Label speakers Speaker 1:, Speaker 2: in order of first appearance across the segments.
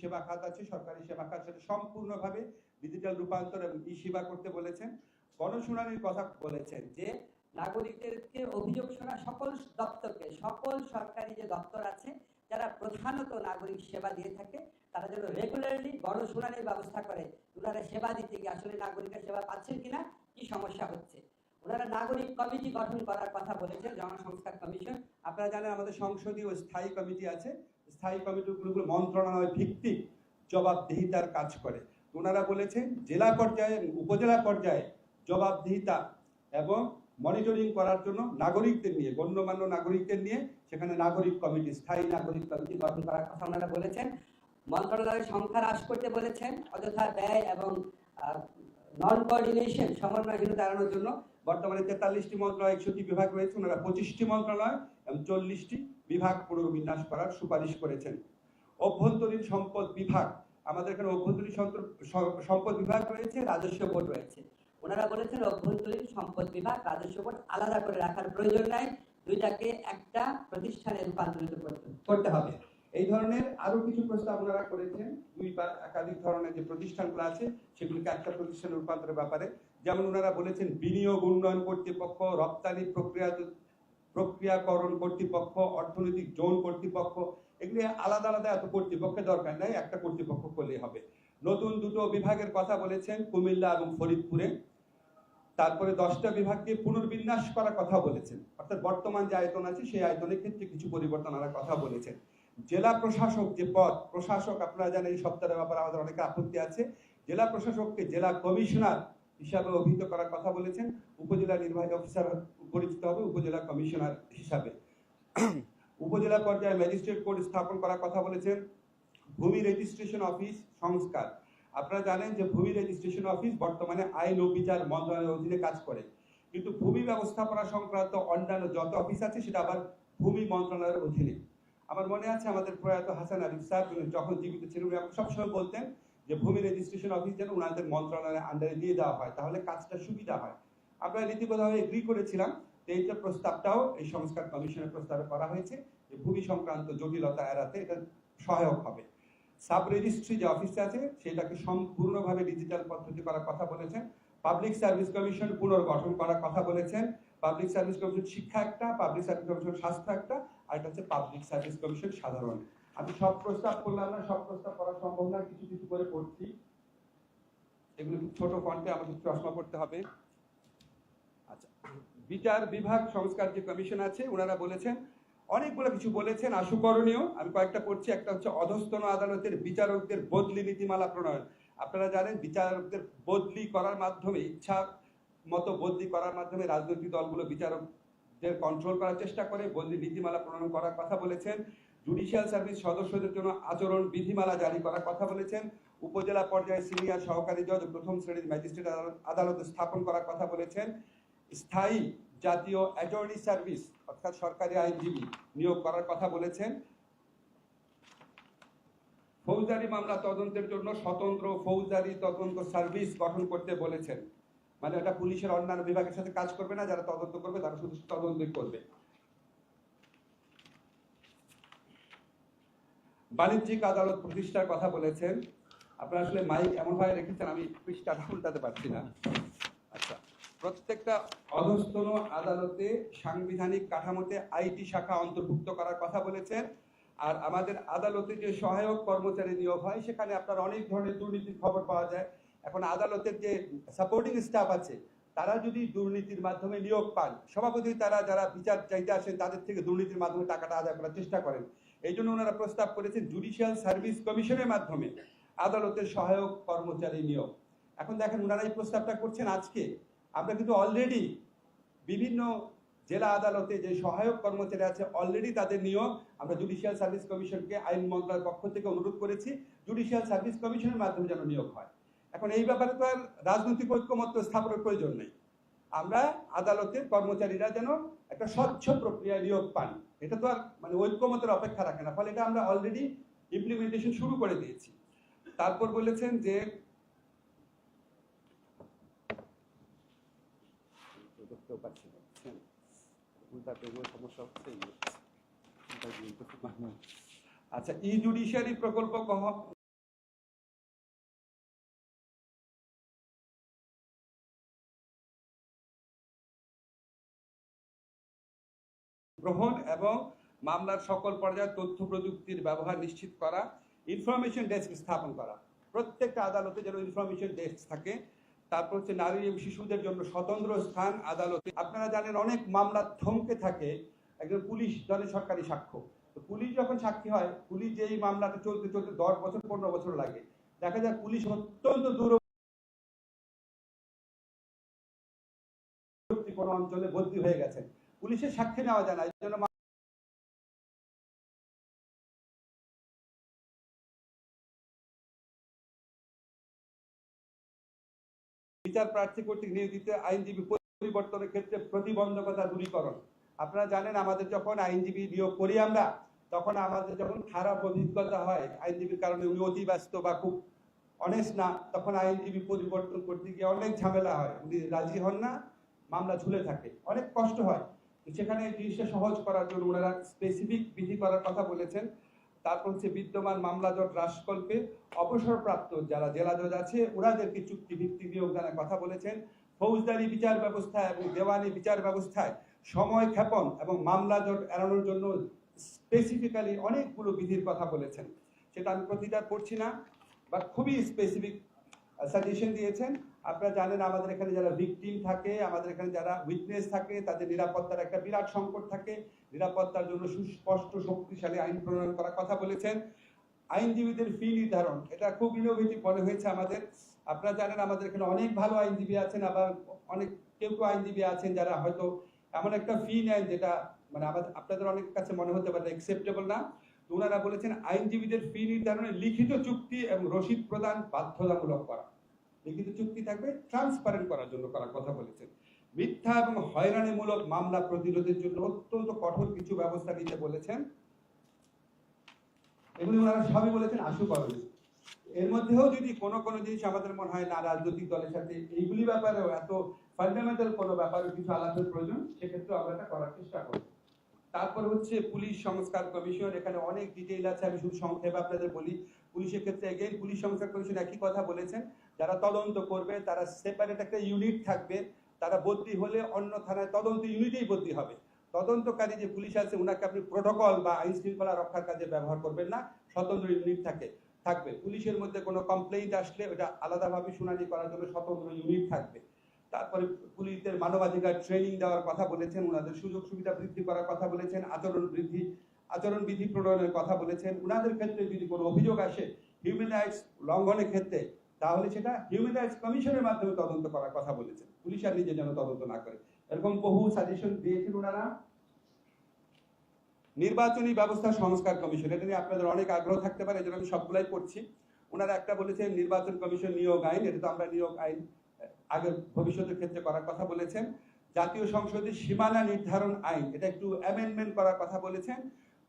Speaker 1: সেবা খাত আছে, সরকারি সেবা খাত, সেটা সম্পূর্ণভাবে ডিজিটাল রূপান্তর এবং ই সেবা করতে বলেছেন। গণশুনানির কথা বলেছেন
Speaker 2: যে, নাগরিকদেরকে অভিযোগ শোনা সকল দপ্তরকে, সকল সরকারি যে দপ্তর আছে, যারা প্রধানত নাগরিক সেবা দিয়ে থাকে, তারা যেন রেগুলারলি গণশুনানির ব্যবস্থা করে। ওনারা সেবা দিতে গিয়ে আসলে নাগরিকের সেবা পাচ্ছেন কিনা, কি সমস্যা হচ্ছে? ওনারা নাগরিক কমিটি গঠন করার কথা বলেছেন, জনসংস্কার কমিশন।
Speaker 1: আপনারা জানেন আমাদের সংসদীয় স্থায়ী কমিটি আছে। স্থায়ী কমিটিগুলো মন্ত্রণালয় ভিত্তিক জবাবদিহিতার কাজ করে। ওনারা বলেছেন, জেলা পর্যায়ে উপজেলা পর্যায়ে জবাবদিহিতা এবং মনিটরিং করার জন্য নাগরিকদের নিয়ে, গণ্যমান্য নাগরিকদের নিয়ে সেখানে নাগরিক কমিটি, স্থায়ী নাগরিক কমিটি
Speaker 2: গঠন করার কথা ওনারা বলেছেন। মন্ত্রণালয়ের সংখ্যা হ্রাস করতে বলেছেন, অযথা ব্যয় এবং নন কোঅর্ডিনেশন সমন্বয়হীনতা এড়ানোর জন্য।
Speaker 1: বর্তমানে তেতাল্লিশটি মন্ত্রণালয়, একষট্টি বিভাগ রয়েছে, ওনারা পঁচিশটি মন্ত্রণালয় চল্লিশটি বিভাগ পুনর্বিন্যাস করার সুপারিশ করেছেন। অভ্যন্তরীণ সম্পদ বিভাগ, আমাদের এখানে অভ্যন্তরীণ সম্পদ বিভাগ রয়েছে,
Speaker 2: রাজস্ব বোর্ড রয়েছে। ওনারা বলেছেন অভ্যন্তরীণ সম্পদ বিভাগ, রাজস্ব বোর্ড আলাদা করে রাখার প্রয়োজন নাই, দুইটাকে একটা প্রতিষ্ঠানে রূপান্তরিত করতে
Speaker 1: হবে। এই ধরনের আরও কিছু প্রস্তাব ওনারা করেছেন, দুই বা একাধিক ধরনের যে প্রতিষ্ঠানগুলো আছে, সেগুলিকে একটা প্রতিষ্ঠানে রূপান্তরের ব্যাপারে। যেমন ওনারা বলেছেন বিনিয়োগ উন্নয়ন কর্তৃপক্ষ, রপ্তানি প্রক্রিয়া প্রক্রিয়াকরণ কর্তৃপক্ষ, অর্থনৈতিক জোন কর্তৃপক্ষ, এগুলি আলাদা আলাদা এত কর্তৃপক্ষের দরকার নাই, একটা কর্তৃপক্ষ করলেই হবে। নতুন দুটো বিভাগের কথা বলেছেন কুমিল্লা এবং ফরিদপুরে। তারপরে দশটা বিভাগকে পুনর্বিন্যাস করার কথা বলেছেন। অর্থাৎ বর্তমান যে আয়তন আছে, সেই আয়তনের ক্ষেত্রে কিছু পরিবর্তন আনার কথা বলেছেন। জেলা প্রশাসক যে পদ, প্রশাসক আপনারা জানেন এই সপ্তাহের ব্যাপারে আমাদের অনেক আপত্তি আছে। জেলা প্রশাসককে জেলা কমিশনার হিসাবে অভিহিত করার কথা বলেছেন উপজেলা নির্বাহী অফিসার পরিচিত হবে উপজেলা কমিশনার হিসাবে। উপজেলা পর্যায়ে ম্যাজিস্ট্রেট কোর্ট স্থাপন করার কথা বলেছেন। ভূমি রেজিস্ট্রেশন অফিস সংস্কার। আপনারা জানেন যে ভূমি রেজিস্ট্রেশন অফিস বর্তমানে আইন ও বিচার মন্ত্রণালয়ের অধীনে কাজ করে। কিন্তু ভূমি ব্যবস্থাপনা সংক্রান্ত অন্যান্য যত অফিস আছে, সেটা আবার ভূমি মন্ত্রণালয়ের অধীনে। আমার মনে আছে আমাদের প্রয়াত হাসান আরিফ স্যার যখন জীবিত ছিলেন, উনি সবসময় বলতেন যে ভূমি রেজিস্ট্রেশন অফিস যেন ওনাদের মন্ত্রণালয়ের আন্ডারে দিয়ে দেওয়া হয়, তাহলে কাজটা সুবিধা হয়। আমরা নীতিগতভাবে এগ্রি করেছিলাম তো এইটা প্রস্তাবটাও এই সংস্কার কমিশনের প্রস্তাবে করা হয়েছে যে ভূমি সংক্রান্ত জটিলতা এড়াতে এটা সহায়ক হবে। সাব রেজিস্ট্রি যে অফিস আছে, সেটাকে সম্পূর্ণভাবে ডিজিটাল পদ্ধতি করার কথা বলেছেন। পাবলিক সার্ভিস কমিশন পুনর্গঠন করার কথা বলেছেন। পাবলিক সার্ভিস কমিশন শিক্ষা একটা পাবলিক সার্ভিস কমিশন স্বাস্থ্য একটা, আর একটা হচ্ছে পাবলিক সার্ভিস কমিশন সাধারণ। আমি সব প্রস্তাব করলাম না, সব প্রস্তাব করা সম্ভব না, কিছু কিছু করে পড়ছি এগুলো ছোট ফন্টে আমাকে চশমা পড়তে হবে। আচ্ছা বিচার বিভাগ সংস্কার যে কমিশন আছে, ওনারা বলেছেন, অনেকগুলো কিছু বলেছেন, আশুকরণীয়। আমি কয়েকটা পড়ছি, একটা হচ্ছে অধস্তন আদালতের বিচারকদের বদলি নীতিমালা প্রণয়ন। আপনারা জানেন, বিচারকদের বদলি করার মাধ্যমে, ইচ্ছা মতো বদলি করার মাধ্যমে রাজনৈতিক দলগুলো বিচারকদের কন্ট্রোল করার চেষ্টা করে, বদলি নীতিমালা প্রণয়ন করার কথা বলেছেন। জুডিশিয়াল সার্ভিস সদস্যদের জন্য আচরণ বিধিমালা জারি করার কথা বলেছেন। উপজেলা পর্যায়ে সিনিয়র সহকারী জজ প্রথম শ্রেণির ম্যাজিস্ট্রেট আদালত- স্থাপন করার কথা বলেছেন। স্থায়ী জাতীয় অ্যাটর্নি সার্ভিস অর্থাৎ সরকারি আইনজীবী নিয়োগ করার কথা বলেছেন। ফৌজদারি মামলা তদন্তের জন্য স্বতন্ত্র ফৌজদারি তদন্ত সার্ভিস গঠন করতে বলেছেন। মানে এটা পুলিশের অন্যান্য বিভাগের সাথে কাজ করবে না, যারা তদন্ত করবে তারা শুধু তদন্তই করবে। বাণিজ্যিক আদালত প্রতিষ্ঠার কথা বলেছেন। আপনারা আসলে মাইক এমন ভাবে রেখেছেন, আমি পৃষ্ঠাটা উল্টাতে পারছি না। আচ্ছা প্রত্যেকটা অধস্তন আদালতে সাংবিধানিক কাঠামোতে আইটি শাখা অন্তর্ভুক্ত করার কথা বলেছেন। আর আমাদের আদালতে যে সহায়ক কর্মচারী নিয়োগ হয়, সেখানে আপনার অনেক ধরনের দুর্নীতির খবর পাওয়া যায়। এখন আদালতের যে সাপোর্টিং স্টাফ আছে, তারা যদি দুর্নীতির মাধ্যমে নিয়োগ পান, সভাপতি তারা যারা বিচার চাইতে আসেন, তাদের থেকে দুর্নীতির মাধ্যমে টাকাটা আদায় করার চেষ্টা করেন। এই জন্য ওনারা প্রস্তাব করেছেন জুডিশিয়াল সার্ভিস কমিশনের মাধ্যমে আদালতের সহায়ক কর্মচারী নিয়োগ। এখন দেখেন ওনারা এই প্রস্তাবটা করছেন আজকে। আমরা কিন্তু অলরেডি বিভিন্ন জেলা আদালতে যে সহায়ক কর্মচারী আছে অলরেডি তাদের নিয়োগ আমরা জুডিশিয়াল সার্ভিস কমিশনকে আইন মন্ত্রণালয়ের পক্ষ থেকে অনুরোধ করেছি জুডিশিয়াল সার্ভিস কমিশনের মাধ্যমে যেন নিয়োগ হয়। এখন এই ব্যাপারে তো আর রাজনৈতিক ঐক্যমত্য স্থাপনের প্রয়োজন নেই। আমরা আদালতের কর্মচারীরা যেন একটা স্বচ্ছ প্রক্রিয়া নিয়োগ পান। এটা তো আর মানে ঐক্যমতের অপেক্ষা রাখে না, ফলে এটা আমরা অলরেডি ইমপ্লিমেন্টেশন শুরু করে দিয়েছি। তারপর বলেছেন যে ভালো। আচ্ছা ই জুডিশিয়ারি প্রকল্প গ্রহণ এবং মামলার সকল পর্যায়ে তথ্য প্রযুক্তির ব্যবহার নিশ্চিত করা ইনফরমেশন ডেস্ক স্থাপন করা। প্রত্যেকটা আদালতে যেন ইনফরমেশন ডেস্ক থাকে। তারপর হচ্ছে নারী এবং শিশুদের জন্য স্বতন্ত্র স্থান, আদালতে। আপনারা জানেন অনেক মামলা থমকে থাকে, একজন পুলিশ জনের সরকারি সাক্ষ্য। তো পুলিশ যখন সাক্ষী হয়, পুলিশ যে এই মামলাটা চলতে চলতে দশ বছর, পনেরো বছর লাগে। দেখা যায় পুলিশ অত্যন্ত দূরবর্তী কোনো অঞ্চলে বদলি হয়ে গেছে পুলিশের সাক্ষী নেওয়া যায় না, এই জন্য বিচার প্রার্থী কর্তৃক নিয়োজিত আইনজীবী পরিবর্তনের ক্ষেত্রে প্রতিবন্ধকতা দূরীকরণ। আপনারা জানেন, আমাদের যখন আইনজীবী নিয়োগ করি আমরা, তখন আমাদের যখন খারাপ অভিজ্ঞতা হয়, আইনজীবীর কারণে উনি অতি ব্যস্ত বা খুব অনেস্ট না, তখন আইনজীবী পরিবর্তন করতে গিয়ে অনেক ঝামেলা হয়। উনি রাজি হন না, মামলা ঝুলে থাকে। অনেক কষ্ট হয়। সেখানে জিনিসটা সহজ করার জন্য ওনারা স্পেসিফিক বিধি করার কথা বলেছেন। তারপর হচ্ছে বিদ্যমান মামলা জট হ্রাসকল্পে অবসরপ্রাপ্ত যারা জেলা জজ আছে, ওনাদেরকে চুক্তি ভিত্তিক নিয়োগদানের কথা বলেছেন। ফৌজদারি বিচার ব্যবস্থা এবং দেওয়ানি বিচার ব্যবস্থায় সময় ক্ষেপণ এবং মামলা জট এড়ানোর জন্য স্পেসিফিক্যালি অনেকগুলো বিধির কথা বলেছেন। সেটা আমি প্রতিটা পড়ছি না বা খুবই স্পেসিফিক সাজেশন দিয়েছেন। আপনারা জানেন আমাদের এখানে যারা ভিকটিম থাকে, আমাদের এখানে যারা উইটনেস থাকে, তাদের নিরাপত্তার একটা বিরাট সংকট থাকে। নিরাপত্তার জন্য সুস্পষ্ট, শক্তিশালী আইন প্রণয়ন করার কথা বলেছেন। আইনজীবীদের ফি নির্ধারণ, এটা খুব ইনোভেটিভ মনে হয়েছে আমাদের। আপনারা জানেন আমাদের এখানে অনেক ভালো আইনজীবী আছেন, আবার অনেক, কেউ কেউ আইনজীবী আছেন যারা হয়তো এমন একটা ফি নেন যেটা মানে আমাদের, আপনাদের অনেক কাছে মনে হতে পারে অ্যাকসেপ্টেবল না। তো ওনারা বলেছেন, আইনজীবীদের ফি নির্ধারণে লিখিত চুক্তি এবং রসিদ প্রদান বাধ্যতামূলক করা। লিখিত চুক্তি থাকবে ট্রান্সপারেন্ট করার জন্য করার কথা বলেছেন। মিথ্যা এবং হয়রানিমূলক মামলা প্রতিরোধের জন্য অত্যন্ত কঠোর কিছু ব্যবস্থা নিতে বলেছেন। এগুলি ওনারা সবই বলেছেন আশু করণীয় এর মধ্যেও যদি কোনো কোনো জিনিস আমাদের মনে হয় না, রাজনৈতিক দলের সাথে এইগুলি ব্যাপারেও এত ফান্ডামেন্টাল কোনো ব্যাপারে কিছু আলাপের প্রয়োজন সেক্ষেত্রে আমরা এটা করার চেষ্টা করব। তারপর হচ্ছে পুলিশ সংস্কার কমিশন, এখানে অনেক ডিটেইল আছে, আমি শুধু সংক্ষেপে আপনাদের বলি। পুলিশের ক্ষেত্রে এগেইন পুলিশ সংস্কার কমিশন একই কথা বলেছেন। যারা তদন্ত করবে, তারা সেপারেট একটা ইউনিট থাকবে, তারা বদলি হলে অন্য থানায় তদন্ত ইউনিটেই বদলি হবে। তদন্তকারী যে পুলিশ আছে ওনাকে আপনি প্রোটোকল বা আইন শৃঙ্খলা রক্ষার কাজে ব্যবহার করবেন না, স্বতন্ত্র ইউনিট থাকে, থাকবে। পুলিশের মধ্যে কোনো কমপ্লেইন্ট আসলে ওটা আলাদাভাবে শুনানি করার জন্য স্বতন্ত্র ইউনিট থাকবে। তারপরে পুলিশদের মানবাধিকার ট্রেনিং দেওয়ার কথা বলেছেন ওনাদের সুযোগ সুবিধা বৃদ্ধি করার কথা বলেছেন, আচরণ বৃদ্ধি, আচরণ বিধি প্রণয়নের কথা বলেছেন। ওনাদের ক্ষেত্রে যদি কোনো অভিযোগ আসে হিউম্যান রাইটস লঙ্ঘনের ক্ষেত্রে তাহলে সেটা হিউম্যান রাইটস কমিশনের মাধ্যমে তদন্ত করার কথা বলেছেন পুলিশ আর নিজে যেন তদন্ত না করে। এরকম বহু সাজেশন দিয়েছেন ওনারা। নির্বাচনী ব্যবস্থা সংস্কার কমিশন এটা নিয়ে আপনাদের অনেক আগ্রহ থাকতে পারে, এজন্য আমি সবগুলাই পড়ছি ওনারা একটা বলেছেন, নির্বাচন কমিশন নিয়োগ আইন, এটা তো আমরা নিয়োগ আইন আগে ভবিষ্যতের ক্ষেত্রে করার কথা বলেছেন। জাতীয় সংসদের সীমানা নির্ধারণ আইন, এটা একটু অ্যামেন্ডমেন্ট করার কথা বলেছেন।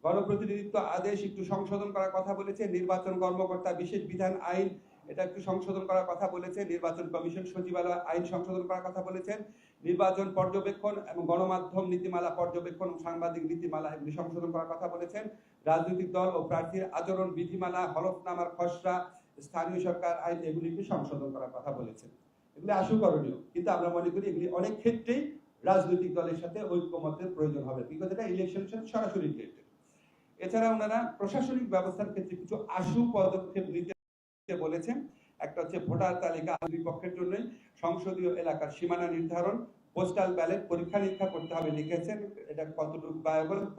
Speaker 1: গণপ্রতিনিধিত্ব আদেশ একটু সংশোধন করার কথা বলেছে নির্বাচন কর্মকর্তা বিশেষ বিধান আইন এটা একটু সংশোধন করার কথা বলেছে নির্বাচন কমিশন সচিবালয় আইন সংশোধন করার কথা বলেছেন। নির্বাচন পর্যবেক্ষণ এবং গণমাধ্যম নীতিমালা পর্যবেক্ষণ ও সাংবাদিক নীতিমালা এগুলি সংশোধন করার কথা বলেছেন। রাজনৈতিক দল ও প্রার্থীর আচরণ, বিধিমালা, হলফনামার খসড়া, স্থানীয় সরকার আইন এগুলিকে সংশোধন করার কথা বলেছেন। এগুলি আশু করণীয় কিন্তু আমরা মনে করি এগুলি অনেক ক্ষেত্রেই রাজনৈতিক দলের সাথে ঐক্যমতের প্রয়োজন হবে বিকজ এটা ইলেকশনের সাথে সরাসরি রিলেটেড এছাড়া ওনারা প্রশাসনিক ব্যবস্থার ক্ষেত্রে কিছু আশু পদক্ষেপ নিতে বলেছেন, একটা হচ্ছে ভোটার তালিকা দুই পক্ষের জন্য সংসদীয় এলাকার সীমানা নির্ধারণ পোস্টাল ব্যালট পরীক্ষা নিরীক্ষা করতে হবে লিখেছেন, এটা কতটুকু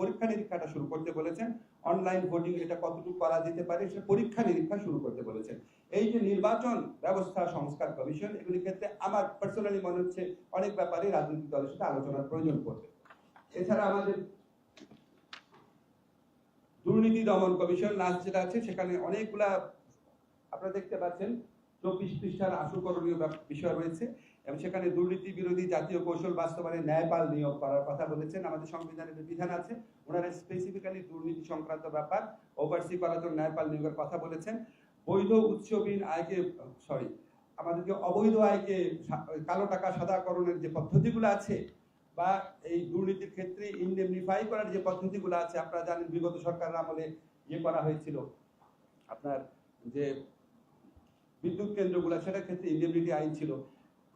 Speaker 1: পরীক্ষা নিরীক্ষাটা শুরু করতে বলেছেন অনলাইন ভোটিং এটা কতটুকু করা যেতে পারে, সে পরীক্ষা নিরীক্ষা শুরু করতে বলেছেন। এই যে নির্বাচন ব্যবস্থা সংস্কার কমিশন এগুলির ক্ষেত্রে আমার পার্সোনালি মনে হচ্ছে অনেক ব্যাপারে রাজনৈতিক দলের সাথে আলোচনার প্রয়োজন পড়বে। এছাড়া আমাদের দুর্নীতি দমন কমিশন লাস্ট যেটা আছে, সেখানে অনেকগুলা আপনারা দেখতে পাচ্ছেন, চব্বিশ পৃষ্ঠার আশুকরণীয় বিষয় রয়েছে এবং সেখানে দুর্নীতি বিরোধী জাতীয় কৌশল বাস্তবায়নে ন্যায়পাল নিয়োগ করার কথা বলেছেন। আমাদের সংবিধানের বিধান আছে, ওনারা স্পেসিফিক্যালি দুর্নীতি সংক্রান্ত ব্যাপার ওভারসি করার জন্য ন্যায়পাল নিয়োগের কথা বলেছেন। বৈধ উৎসবিহীন আয়কে সরি আমাদেরকে অবৈধ আয়কে কালো টাকা সাদাকরণের যে পদ্ধতিগুলো আছে বা এই দুর্নীতির ক্ষেত্রে ইন্ডেমনিফাই করার যে পদ্ধতিগুলো আছে, আপনারা জানেন বিগত সরকারের আমলে ইয়ে করা হয়েছিল। আপনার যে বিদ্যুৎ কেন্দ্রগুলো সেটার ক্ষেত্রে ইন্ডেমনিটি আইন ছিল।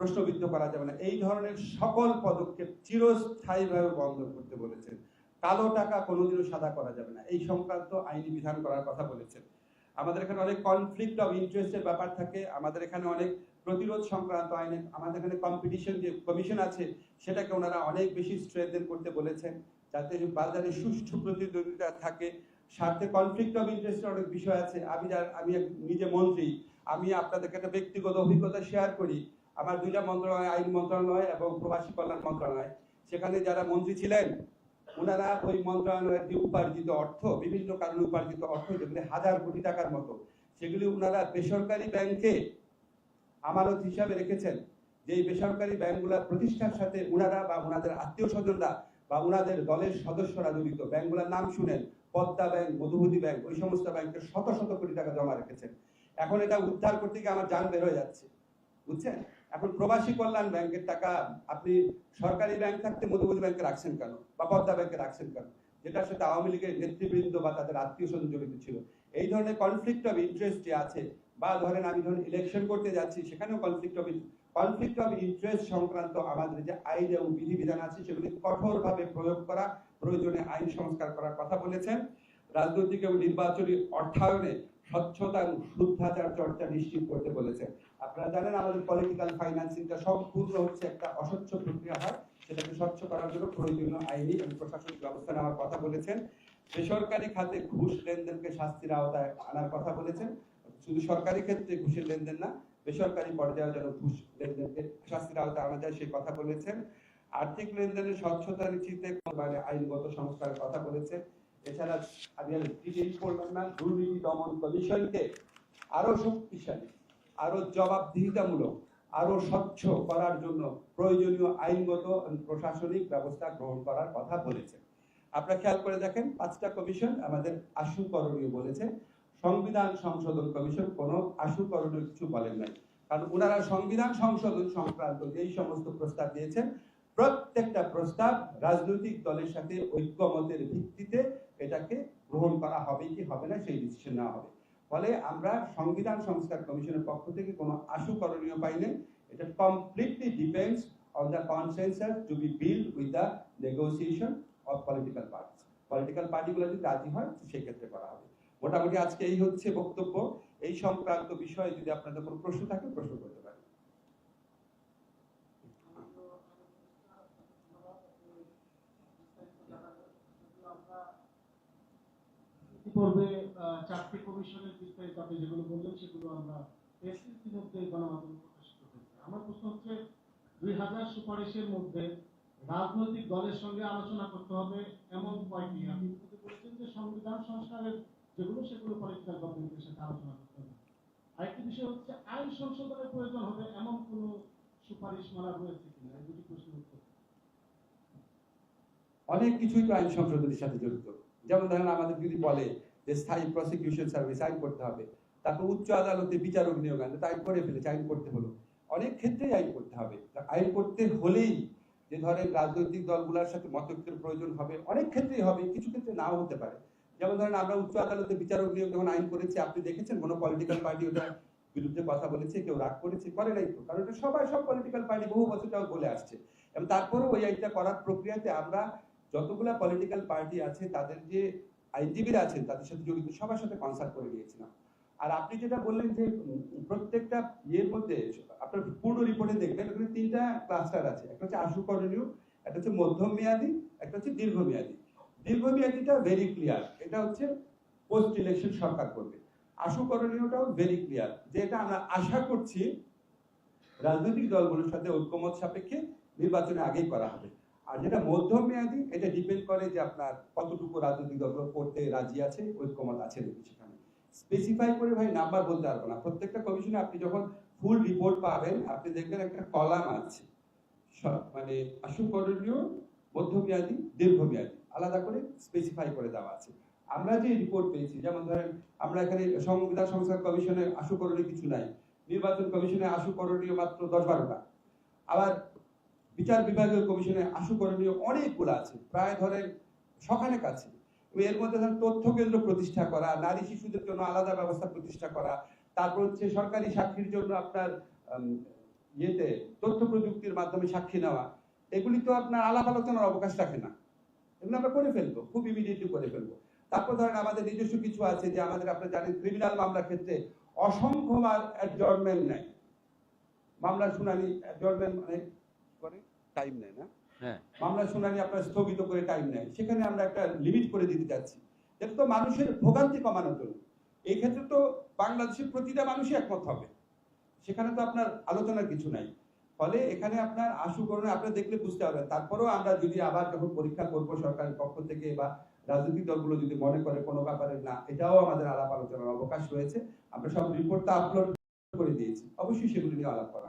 Speaker 1: প্রশ্নবিদ্ধ করা যাবে না। এই ধরনের সকল পদক্ষেপ চিরস্থায়ীভাবে বন্ধ করতে বলেছেন। কালো টাকা কোনোদিনও সাদা করা যাবে না। এই সংক্রান্ত আইনি বিধান করার কথা বলেছেন। আমাদের এখানে অনেক কনফ্লিক্ট অফ ইন্টারেস্টের ব্যাপার থাকে। আমাদের এখানে অনেক প্রতিরোধ সংক্রান্ত আইনে, আমাদের এখানে কম্পিটিশন যে কমিশন আছে, সেটাকে ওনারা অনেক বেশি স্ট্রেংথেন করতে বলেছেন। যাতে বাজারে সুষ্ঠু প্রতিদ্বন্দ্বিতা থাকে। স্বার্থে কনফ্লিক্ট অফ ইন্টারেস্টের অনেক বিষয় আছে। আমি যার আমি নিজে মন্ত্রী আমি আপনাদেরকে একটা ব্যক্তিগত অভিজ্ঞতা শেয়ার করি। আমার দুইটা মন্ত্রণালয়, আইন মন্ত্রণালয় এবং প্রবাসী কল্যাণ মন্ত্রণালয়। সেখানে যারা মন্ত্রী ছিলেন ওনারা ওই মন্ত্রণালয়ের যে উপার্জিত অর্থ, বিভিন্ন কারণে উপার্জিত অর্থ, যেগুলি হাজার কোটি টাকার মতো, সেগুলি ওনারা বেসরকারি ব্যাংকে আমানত হিসাবে রেখেছেন। যে বেসরকারি ব্যাংকগুলোর প্রতিষ্ঠার সাথে ওনারা বা ওনাদের আত্মীয় স্বজনরা বা ওনাদের দলের সদস্যরা জড়িত, ব্যাংকগুলোর নাম শুনেন, পদ্মা ব্যাংক মধুমতি ব্যাংক, ওই সমস্ত ব্যাংকে শত শত কোটি টাকা জমা রেখেছেন। এখন এটা উদ্ধার করতে গিয়ে আমার জান বের হয়ে যাচ্ছে। বুঝছেন? এখন প্রবাসী কল্যাণ ব্যাংকের টাকা আপনি সরকারি ব্যাংক থাকতে মধুমতি ব্যাংকে রাখছেন কেন? বা পদ্মা ব্যাংকে রাখছেন কেন? যেটার সাথে আওয়ামী লীগের নেতৃবৃন্দ বা তাদের আত্মীয় স্বজন জড়িত ছিল। এই ধরনের কনফ্লিক্ট অফ ইন্টারেস্ট যে আছে, বা ধরেন আমি ধরেন ইলেকশন করতে যাচ্ছি, সেখানেও conflict of conflict of interest সংক্রান্ত আমাদের যে আইন এবং বিধিবিধান আছে, সেগুলি কঠোরভাবে প্রয়োগ করা, প্রয়োজনে আইন সংস্কার করার কথা বলেছেন। রাজনৈতিক এবং নির্বাচনী অর্থায়নে স্বচ্ছতা এবং শুদ্ধাচার চর্চা নিশ্চিত করতে বলেছেন। আপনারা জানেন, আমাদের পলিটিক্যাল ফাইন্যান্সিংটা সম্পূর্ণ হচ্ছে, একটা অস্বচ্ছ প্রক্রিয়া হয়, সেটাকে স্বচ্ছ করার জন্য প্রয়োজনীয় আইনি এবং প্রশাসনিক ব্যবস্থা নেওয়ার কথা বলেছেন। বেসরকারি খাতে ঘুষ লেনদেনকে শাস্তির আওতায় আনার কথা বলেছেন। শুধু সরকারি ক্ষেত্রে ঘুষের লেনদেন না, বেসরকারি পর্যায়ে যেন ঘুষ লেনদেনকে শাস্তির আওতায় আনা যায়, সেই কথা বলেছেন। আর্থিক লেনদেনের স্বচ্ছতা মানে আইনগত সংস্কারের কথা বলেছেন এছাড়া আমি আর করলাম না, দুর্নীতি দমন কমিশনকে আরও শক্তিশালী, আরও জবাবদিহিতামূলক, আরও স্বচ্ছ করার জন্য প্রয়োজনীয় আইনগত প্রশাসনিক ব্যবস্থা গ্রহণ করার কথা বলেছেন আপনারা খেয়াল করে দেখেন, পাঁচটা কমিশন আমাদের আশু করণীয় বলেছে। সংবিধান সংশোধন কমিশন কোনো আশু করণীয় কিছু বলেন নাই। কারণ ওনারা সংবিধান সংশোধন সংক্রান্ত যেই সমস্ত প্রস্তাব দিয়েছেন প্রত্যেকটা প্রস্তাব রাজনৈতিক দলের সাথে ঐক্যমতের ভিত্তিতে এটাকে গ্রহণ করা হবে কি হবে না সেই ডিসিশন নেওয়া হবে। ফলে আমরা সংবিধান সংস্কার কমিশনের পক্ষ থেকে কোনো আশু করণীয় পাই পাইনি এটা completely depends on the consensus to be build with the negotiation of political party political পার্টিগুলো যদি রাজি হয় সেক্ষেত্রে করা হবে। মোটামুটি আজকে এই হচ্ছে বক্তব্য। এই সংক্রান্ত বিষয়ে যদি আপনাদের কোনো প্রশ্ন থাকে, প্রশ্ন করতে
Speaker 3: চারটি কমিশনের বিস্তারিত আপনি যেগুলো বললেন, সেগুলো আমরা গণমাধ্যমে প্রকাশিত হয়েছে। আমার প্রশ্ন হচ্ছে, দুই হাজার সুপারিশের মধ্যে রাজনৈতিক দলের সঙ্গে আলোচনা করতে হবে এমন কয়টি আপনি যে সংবিধান সংস্কারের যেগুলো, সেগুলো গভর্নমেন্টের সাথে আলোচনা করতে হবে। আরেকটি বিষয় হচ্ছে, আইন সংশোধনের প্রয়োজন হবে এমন কোন সুপারিশ মানা রয়েছে কিনা? এই দুটি প্রশ্নের উত্তর।
Speaker 1: অনেক কিছুই তো আইন সংশোধনের সাথে জড়িত। যেমন ধরেন আমাদের যদি বলে যে স্থায়ী প্রসিকিউশন সার্ভিস আইন করতে হবে। তারপর উচ্চ আদালতে বিচারক নিয়োগ আনতে তাই করে ফেলেছে, আইন করতে হলো। অনেক ক্ষেত্রেই আইন করতে হবে। আইন করতে হলেই যে ধরেন রাজনৈতিক দলগুলোর সাথে মতৈক্যের প্রয়োজন হবে, অনেক ক্ষেত্রেই হবে, কিছু ক্ষেত্রে নাও হতে পারে। যেমন ধরেন আমরা উচ্চ আদালতে বিচারক নিয়োগ যখন আইন করেছি, আপনি দেখেছেন কোনো পলিটিক্যাল পার্টি ওটা বিরুদ্ধে কথা বলেছে, কেউ রাগ করেছে? করে নাই তো। কারণ এটা সবাই, সব পলিটিক্যাল পার্টি বহু বছর যাবত বলে আসছে। এবং তারপরেও ওই আইনটা করার প্রক্রিয়াতে আমরা যতগুলা পলিটিক্যাল পার্টি আছে, তাদের যে আইনজীবীরা আছেন, তাদের সাথে জড়িত, সবার সাথে কনসাল্ট করে নিয়েছিলাম আর আপনি যেটা বললেন যে প্রত্যেকটা ইয়ের মধ্যে আপনার পূর্ণ রিপোর্টে দেখবেন, ওখানে তিনটা ক্লাস্টার আছে। একটা হচ্ছে আশু করণীয় একটা হচ্ছে মধ্যম মেয়াদী একটা হচ্ছে দীর্ঘমেয়াদী। দীর্ঘমেয়াদীটা ভেরি ক্লিয়ার এটা হচ্ছে পোস্ট ইলেকশন সরকার করবে। আশু করণীয়টাও ভেরি ক্লিয়ার যে এটা আমরা আশা করছি রাজনৈতিক দলগুলোর সাথে ঐক্যমত সাপেক্ষে নির্বাচনে আগেই করা হবে। আর যেটা মধ্যম মেয়াদী এটা ডিপেন্ড করে যে আপনার কতটুকু রাজনৈতিক দল করতে রাজি আছে ঐক্যমত আছে নাকি সেখানে। স্পেসিফাই করে ভাই নাম্বার বলতে পারব না। প্রত্যেকটা কমিশনে আপনি যখন ফুল রিপোর্ট পাবেন, আপনি দেখবেন একটা কলাম আছে। মানে আশু করণীয়, মধ্যমেয়াদী, দীর্ঘমেয়াদী, আলাদা করে স্পেসিফাই করে দেওয়া আছে। আমরা যে রিপোর্ট পেয়েছি, যেমন ধরেন আমরা এখানে সংবিধান সংস্কার কমিশনের আশু করণীয় কিছু নাই। নির্বাচন কমিশনে আশু করণীয় মাত্র দশ বারোটা। আবার বিচার বিভাগীয় কমিশনে আশু করণীয় অনেকগুলো আছে। প্রায় ধরেন সখানেক এবং এর মধ্যে ধরেন তথ্য কেন্দ্র প্রতিষ্ঠা করা, নারী শিশুদের জন্য আলাদা ব্যবস্থা প্রতিষ্ঠা করা, তারপর হচ্ছে সরকারি সাক্ষীর জন্য আপনার ইয়েতে তথ্য প্রযুক্তির মাধ্যমে সাক্ষী নেওয়া। এগুলি তো আপনার আলাপ আলোচনার অবকাশ রাখে না। এগুলো আমরা করে ফেলব, খুব ইমিডিয়েটলি করে ফেলব। তারপর ধরেন আমাদের নিজস্ব কিছু আছে যে আমাদের আপনার জানেন ক্রিমিনাল মামলার ক্ষেত্রে অসংখ্য অ্যাডজর্নমেন্ট নেয়। মামলার শুনানি অ্যাডজর্নমেন্ট মানে করে টাইম নেয় না।
Speaker 4: হ্যাঁ।
Speaker 1: মামলার শুনানি আপনার স্থগিত করে টাইম নেয়। সেখানে আমরা একটা লিমিট করে দিতে চাচ্ছি এটা তো মানুষের ভোগান্তি কমানোর জন্য। এই ক্ষেত্রে তো বাংলাদেশের প্রতিটা মানুষই একমত হবে। সেখানে তো আপনার আলোচনার কিছু নাই। ফলে এখানে আপনার আশু করণে আপনারা দেখলে বুঝতে পারবেন তারপরেও আমরা যদি আবার যখন পরীক্ষা করব সরকারের পক্ষ থেকে বা রাজনৈতিক দলগুলো যদি মনে করে কোনো ব্যাপারে না এটাও আমাদের আলাপ আলোচনার অবকাশ রয়েছে। আমরা সব রিপোর্টটা আপলোড করে দিয়েছি। অবশ্যই সেগুলি নিয়ে আলাপ করা